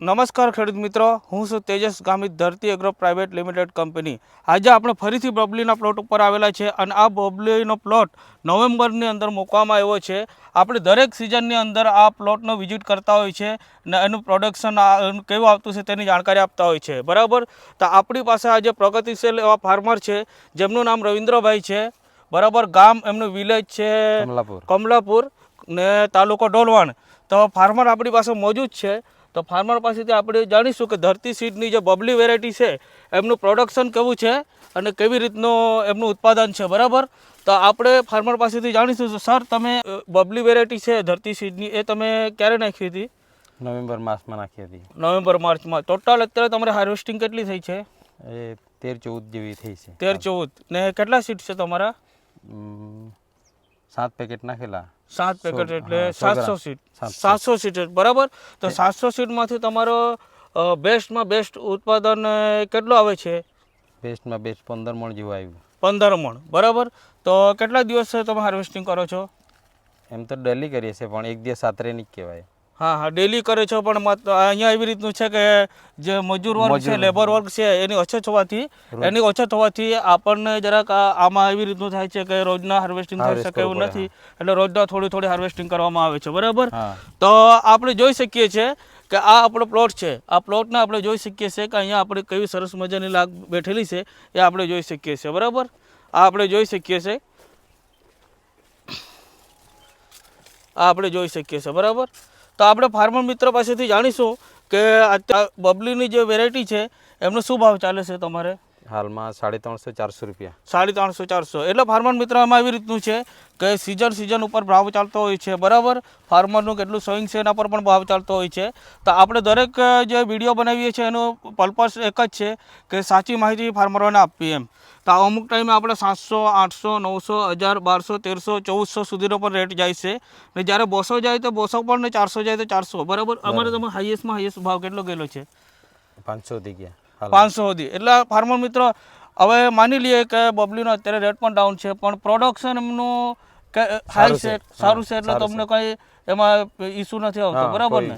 નમસ્કાર ખેડૂત મિત્રો હું છું તેજસ ગામિત ધરતી એગ્રો પ્રાઇવેટ લિમિટેડ કંપની. આજે આપણે ફરીથી બબલીના પ્લોટ ઉપર આવેલા છે અને આ બબલીનો પ્લોટ નવેમ્બરની અંદર મૂકવામાં આવ્યો છે. આપણે દરેક સિઝનની અંદર આ પ્લોટનો વિઝિટ કરતા હોય છે ને એનું પ્રોડક્શન કેવું આવતું છે તેની જાણકારી આપતા હોય છે. બરાબર? તો આપણી પાસે આજે પ્રગતિશીલ એવા ફાર્મર છે જેમનું નામ રવિન્દ્રભાઈ છે. બરાબર? ગામ એમનું વિલેજ છે કમલાપુર. કમલાપુર ને તાલુકો ડોલવણ તો ફાર્મર આપણી પાસે મોજૂદ છે. તો ફાર્મર પાસેથી આપણે જાણીશું કે ધરતી સીડની જે બબલી વેરાયટી છે એમનું પ્રોડક્શન કેવું છે અને કેવી રીતનું એમનું ઉત્પાદન છે બરાબર? તો આપણે ફાર્મર પાસેથી જાણીશું તો સર તમે બબલી વેરાયટી છે ધરતી સીડની એ તમે ક્યારે નાખી હતી? નવેમ્બર માસમાં નાખી હતી. નવેમ્બર માર્ચમાં. ટોટલ અત્યારે તમારે હાર્વેસ્ટિંગ કેટલી થઈ છે? એ તેર ચૌદ જેવી થઈ છે. તેર ચૌદ. ને કેટલા સીડ છે તમારા? સાત પેકેટ નાખેલા. સાત પેકેટ એટલે સાતસો સીટ. સાતસો. સીટ. બરાબર? તો સાતસો સીટમાંથી તમારો બેસ્ટમાં બેસ્ટ ઉત્પાદન કેટલું આવે છે? બેસ્ટમાં બેસ્ટ પંદર મણ જેવું આવ્યું. પંદર મણ. બરાબર? તો કેટલા દિવસ તમે હાર્વેસ્ટિંગ કરો છો? એમ તો ડેલી કરીએ છીએ પણ એક દિવસ સાતરે નહીં કહેવાય. હા હા ડેલી કરે છો પણ અહીંયા એવી રીતનું છે કે જે મજૂર વર્ગ છે લેબર વર્ગ. છે એની ઓછત હોવાથી એની ઓછત હોવાથી આપણને જરાક આમાં એવી રીતનું થાય છે કે રોજના હાર્વેસ્ટિંગ થઈ શકે એવું નથી. એટલે રોજના થોડી થોડી હાર્વેસ્ટિંગ કરવામાં આવે છે બરાબર? તો આપણે જોઈ શકીએ છીએ કે આ આપણો પ્લોટ છે. આ પ્લોટને આપણે જોઈ શકીએ છીએ કે અહીંયા આપણે કેવી સરસ મજાની લાગ બેઠેલી છે એ આપણે જોઈ શકીએ છીએ બરાબર? આ આપણે જોઈ શકીએ છીએ. આ આપણે જોઈ શકીએ છીએ બરાબર? તો આપણે ફાર્મર મિત્ર પાસેથી જાણીશું કે અત્યારે બબલીની જે વેરાયટી છે, એમનો શું ભાવ ચાલે છે તમારે? હાલમાં સાડી ત્રણસો ચારસો રૂપિયા. સાડી ત્રણસો ચારસો. એટલે ફાર્મર મિત્ર એમાં એવી રીતનું છે કે સિઝન સિઝન ઉપર ભાવ ચાલતો હોય છે. બરાબર? ફાર્મરનું કેટલું સોઈંગ છે એના પર પણ ભાવ ચાલતો હોય છે. તો આપણે દરેક જે વીડિયો બનાવીએ છીએ એનો પર્પસ એક જ છે કે સાચી માહિતી ફાર્મરોને આપવી એમ. તો અમુક ટાઈમે આપણે સાતસો આઠસો નવસો હજાર બારસો તેરસો ચૌદસો સુધીનો પણ રેટ જાય છે. ને જ્યારે બોસો જાય તો બોસો પણ ને ચારસો જાય તો ચારસો. બરાબર? અમારે તમે હાઈએસ્ટમાં હાઈએસ્ટ ભાવ કેટલો ગયેલો છે? પાંચસો થઈ ગયા. પાંચસો સુધી. એટલે ફાર્મર મિત્રો હવે માની લઈએ કે બબલીનો અત્યારે રેટ પણ ડાઉન છે પણ પ્રોડક્શન એમનું હાઈ છે. સારું છે એટલે તમને કંઈ એમાં ઇસ્યુ નથી આવતો બરાબર ને?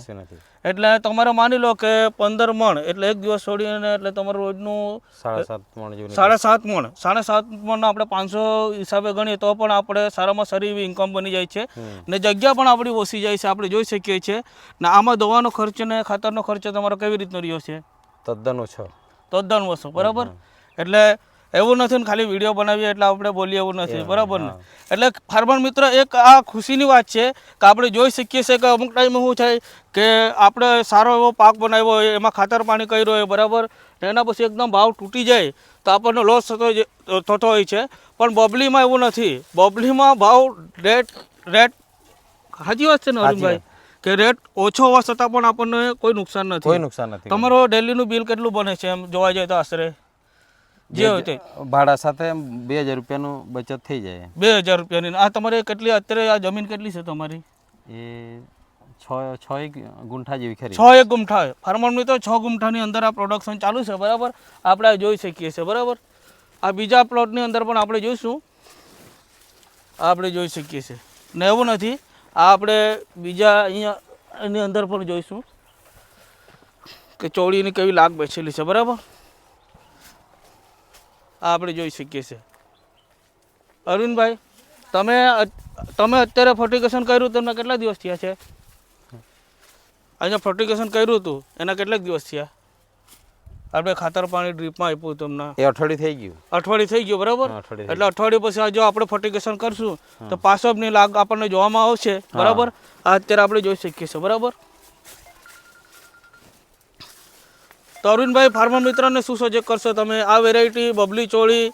એટલે તમારે માની લો કે પંદર મણ એટલે એક દિવસ છોડીને એટલે તમારું રોજનું સાડા સાત મણ સાડા સાત મણ સાડા સાત મણ આપણે પાંચસો હિસાબે ગણીએ તો પણ આપણે સારામાં સારી એવી ઇન્કમ બની જાય છે. ને જગ્યા પણ આપણી ઓછી જાય છે આપણે જોઈ શકીએ છીએ. ને આમાં દવાનો ખર્ચ ને ખાતરનો ખર્ચ તમારો કેવી રીતનો રહ્યો છે? તદ્દન ઓછો. તદ્દન ઓછો બરાબર? એટલે એવું નથી ને ખાલી વીડિયો બનાવીએ એટલે આપણે બોલીએ એવું નથી બરાબર ને? એટલે ફાર્મર મિત્ર એક આ ખુશીની વાત છે કે આપણે જોઈ શકીએ છીએ કે અમુક ટાઈમે શું થાય કે આપણે સારો એવો પાક બનાવ્યો હોય એમાં ખાતર પાણી કર્યું હોય બરાબર? ને એના પછી એકદમ ભાવ તૂટી જાય તો આપણને લોસ થતો થતો હોય છે. પણ બબલીમાં એવું નથી. બબલીમાં ભાવ રેટ રેટ સાચી વાત છે ને અરુણભાઈ? કે રેટ ઓછો હોવા છતાં પણ આપણને કોઈ નુકસાન નથી. કોઈ નુકસાન નથી. તમારો ડેલીનું બિલ કેટલું બને છે? એમ જોવા જાય તો આશરે. જે હોય તે. ભાડા સાથે બે હજાર રૂપિયાનું બચત થઈ જાય બે હજાર રૂપિયાની. આ તમારે કેટલી અત્યારે આ જમીન કેટલી છે તમારી? એ છ છ એક ગુંઠા જેવી ખરી. છ એક ગુમઠા ફાર્મરની તો છ ગુમઠાની અંદર આ પ્રોડક્શન ચાલુ છે બરાબર? આપણે જોઈ શકીએ છીએ બરાબર? આ બીજા પ્લોટની અંદર પણ આપણે જોઈશું. આપણે જોઈ શકીએ છીએ. ને એવું નથી. આ આપણે બીજા અહીંયા એની અંદર પણ જોઈશું કે ચોળીની કેવી લાગ બેસેલી છે બરાબર? આ આપણે જોઈ શકીએ છીએ. અરવિંદભાઈ તમે તમે અત્યારે ફર્ટિગેશન કર્યું તમને કેટલા દિવસ થયા છે? અહીંયા ફર્ટિગેશન કર્યું હતું એના કેટલાક દિવસ થયા? આપણે ખાતર પાણી ડ્રીપમાં આપ્યું તમને. એ અઠવાડિયું થઈ ગયું. અઠવાડિયું થઈ ગયું બરાબર? એટલે અઠવાડિયું પછી જો આપણે ફર્ટિગેશન કરશું તો પાસવની લાગ આપણને જોવામાં આવશે બરાબર? આ અત્યારે આપણે જોઈ શકીએ છીએ બરાબર? તો અરવિંદભાઈ ફાર્મર મિત્રને શું સજેસ્ટ કરશો તમે? આ વેરાયટી બબલી ચોળી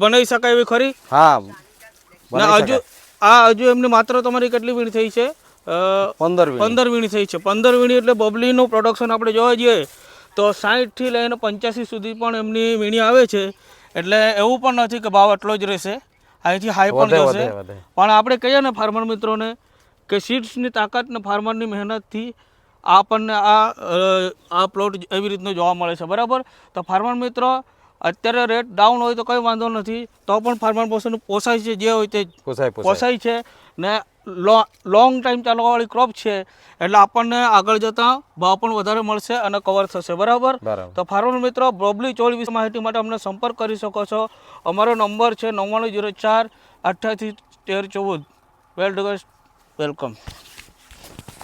બનાવી શકાય એવી ખરી? હા હજુ આ હજુ એમની માત્ર તમારી કેટલી વીણ થઈ છે? પંદર વીણી. પંદર વીણી થઈ છે. પંદર વીણી એટલે બબલીનું પ્રોડક્શન આપણે જોવા જઈએ તો સાહીઠથી લઈને પંચ્યાસી સુધી પણ એમની વીણી આવે છે. એટલે એવું પણ નથી કે ભાવ એટલો જ રહેશે. અહીંથી હાઈ પણ જશે. પણ આપણે કહીએ ને ફાર્મર મિત્રોને કે સીડ્સની તાકાત ને ફાર્મરની મહેનતથી આપણને આ આ પ્લોટ એવી રીતનો જોવા મળે છે. બરાબર? તો ફાર્મર મિત્રો અત્યારે રેટ ડાઉન હોય તો કંઈ વાંધો નથી. તો પણ ફાર્મર પર્સન પોસાય છે જે હોય તે પોસાય પોસાય. છે. ને લોંગ ટાઈમ ચાલવાવાળી ક્રોપ છે. એટલે આપણને આગળ જતાં ભાવ પણ વધારે મળશે અને કવર થશે. બરાબર? બરાબર. તો ફાર્મર મિત્રો બ્રોબલી ચોળ વિશે માહિતી માટે અમને સંપર્ક કરી શકો છો. અમારો નંબર છે નવ્વાણું જીરો ચાર અઠ્યાસી તેર ચૌદ. વેલ વેલકમ